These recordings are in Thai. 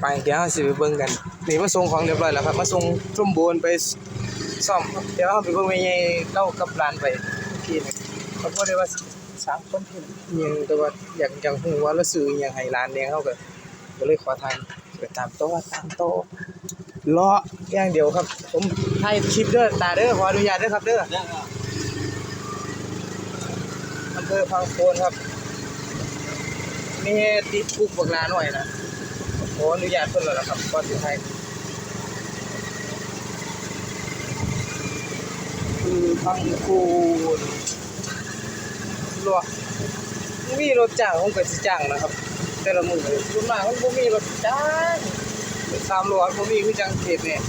ไปเดี๋ยวเราสิไปเบิ่งกันนี่มาส่งของเรียบร้อยแล้วครับมาส่งส้มโบนไปซ่อมเดี๋ยวเราไปเบิ่งแม่ใหญ่เล่ากับร้านไปเมื่อกี้นี่เขาบอกได้ว่าสามคนเพิ่นยังแต่ว่าอยากอยากฮู้ว่าเราซื้ออิหยังให้ร้านเนี่ยเขาก็ก็เลยขอทานไปตามโต๊ะตามโต๊ะรออย่างเดียวครับ ผมถ่ายคลิปเด้อตาเด้อขออนุญาตเด้อครับเด้ออำเภอพังโคนครับมีติดคุกบักลาหน่อยนะ ขออนุญาตเพิ่นแล้วล่ะครับก่อนสิให้คือฟังคูณรัวมีรถจ้างผมก็สิจ้างนะครับ แต่ละมื้อส่วนมากมันบ่มีรถจ้างสามล้อบ่มีคือจังเขตเนี่ย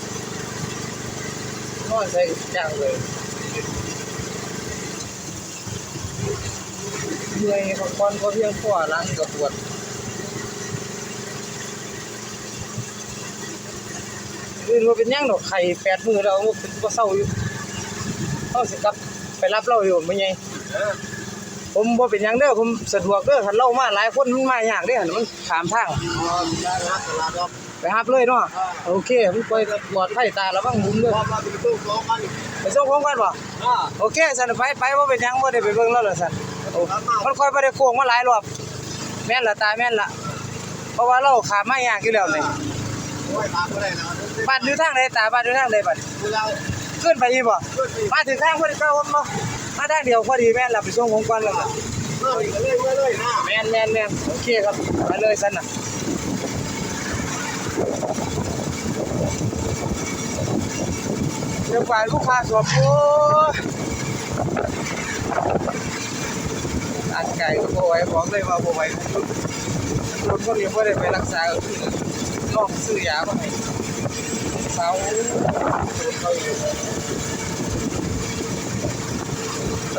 นอนใส่จ้างเลยเมื่อยพักผ่อนบ่เพียงพอหลังก็ปวด อื่นว่าเป็นยังดอกไข่แปดมือเราเป็นบ่เศร้าอยู่เอาสิกลับไปรับเราอยู่ไม่ไงผมบ่เป็นยังเด้อผมสะดวกเด้อคันเรามาหลายคนมันมายากเด้อหั่นมันขามทางไปรับเลยเนาะโอเคมันปล่อยปลอดภัยตาระวังบุญเด้อไปส่งของกันบ่ะโอเคสันไปไปบ่าเป็นยังบ่าได้ไปเบิ่งแล้วล่ะสั่นมันค่อยบ่ได้โค้งมาหลายรอบแม่นละตาแม่นละเพราะว่าเราขามมายากอยู่แล้วนี่ บ้านอยู่ทางใดตาบ้านอยู่ทางใดบัดขึ้นไปอีกบ่มาถึงข้างพอดีเก้าผมมามาได้เดียวพอดีแม่นหลับไปส่งของกวนแล้วล่ะแม่นแม่นแม่นโอเคครับไปเลยสันน่ะเดี๋ยวฝ่ายลูกค้าสอบโอ้ยอันไก่ก็บ่ไหวบอกเลยว่าบ่ไหวรถพวกนี้บ่ได้ไปรักษาก็คือ น้องซื้อยามาให้สาวเขาอยู่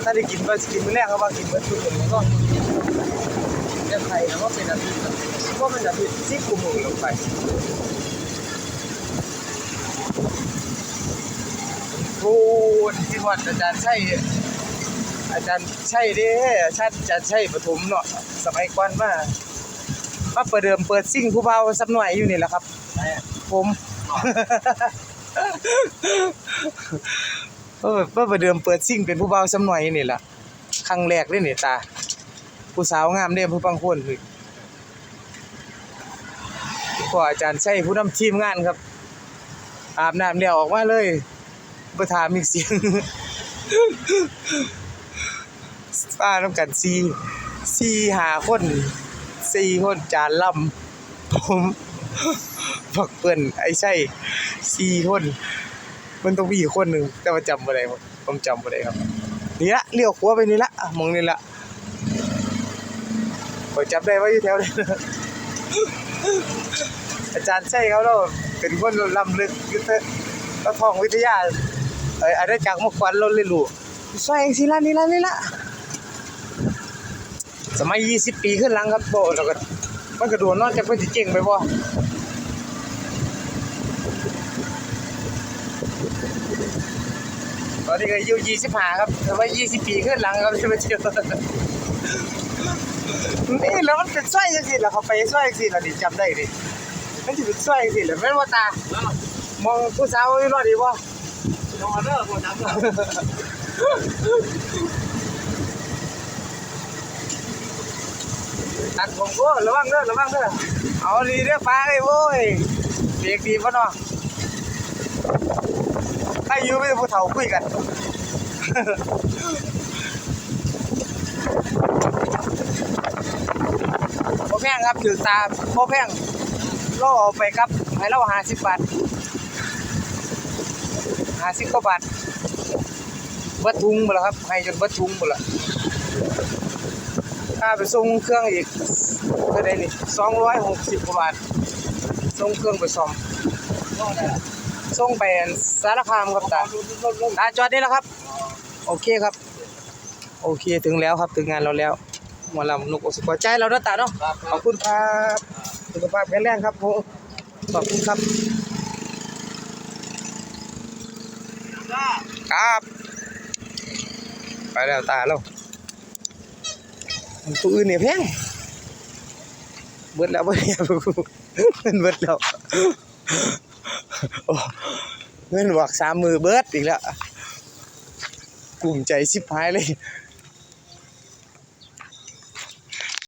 ถ้าได้กินก็กินมื้อแรกก็ว่ากินมื้อทุกมื้อก็เรื่องไทยนะว่าเป็นอาทิตย์ว่าเป็นอาทิตย์ที่กุมมือลงไปพูดที่วัดอาจารย์ใช่อาจารย์ใช่เด้ชาติอาจารย์ใช่ปฐมเนาะสมัยก่อนมา มาเปิดเดิมเปิดซิ่งผู้เบาสักหน่อยอยู่นี่แหละครับ ผม เออเมื่อประเดิมเปิดซิ่งเป็นผู้เบาสำหน่อยนี่แหละครั้งแรกเลยนี่ตา ผู้สาวงามเด้ผู้บางคนคือพ่ออาจารย์ใช่ผู้นำทีมงานครับ อาบน้ำแล้วออกมาเลยบ่ถามอีกเสียงฟ้านำกันสี่สี่หาคน สี่คนจานลำผมบักเปิ้นไอ้ใช่สี่คน มันต้องมีอีกคนหนึ่งแต่ว่าจำบ่ได้ผมจำบ่ได้ครับนี่ละเลี้ยวขวาไปนี่ละมองนี่ละผมจำได้ว่าอยู่แถวนี้อาจารย์ใช่เขาเราเป็นคนลำลึกยุทธเราท่องวิทยาเอ้อาณาจักรมควันเราเลยรู้ซอยเองสิละนี่ละนี่ละ สมัย20ปีขึ้นหลังครับโบแล้วก็มันก็โดนเนอกจากเพิ่นสิเก่งไปบ่ตอนนี้ก็อายุยี่สิบห้าครับแต่ว่ายี่สิบปีขึ้นหลังครับที่มาเที่ยวนี่แล้วมันเป็นสร้อยจังสิล่ะเขาไปสร้อยจังสิล่ะดิจำได้ดิมันจะเป็นสร้อยจังสิล่ะแม่ว่าตามองผู้สาวอยู่รอดดีบ่นอนเด้อผู้สาว ตัดผมก็ระวังเด้อระวังเด้อเอาดีเด้อป้าไอ้โว้ยเบรกดีป่ะเนาะให้อยู่ไม่ผู้เฒ่าคุยกันโมแพงครับถือตาโมแพงล่อเอาไปครับให้เราหาสิบบาทหาสิบกว่าบาทบิดทุงหมดแล้วครับให้จนบิดทุงหมดแล้ว ค่าไปส่งเครื่องอีกเท่าไหร่นี่สองร้อยหกสิบกว่าบาทส่งเครื่องไปซ่อมส่งไปสารคามครับตาตาจอดนี่แล้วครับ โอเคครับ โอเคถึงแล้วครับถึงงานเราแล้วหมอลำนกอกสุกใจเราเนาะตาเนาะขอบคุณครับสุขภาพแข็งแรงครับผมขอบคุณครับครับ ไปแล้วตาแล้ว ตัวอื่นเนี่ยแพงเบิดแล้วบ่เนี่ยเงินเบิดแล้วเงินหวักสามมือเบิดอีกแล้วกลุ่มใจชิบหายเลย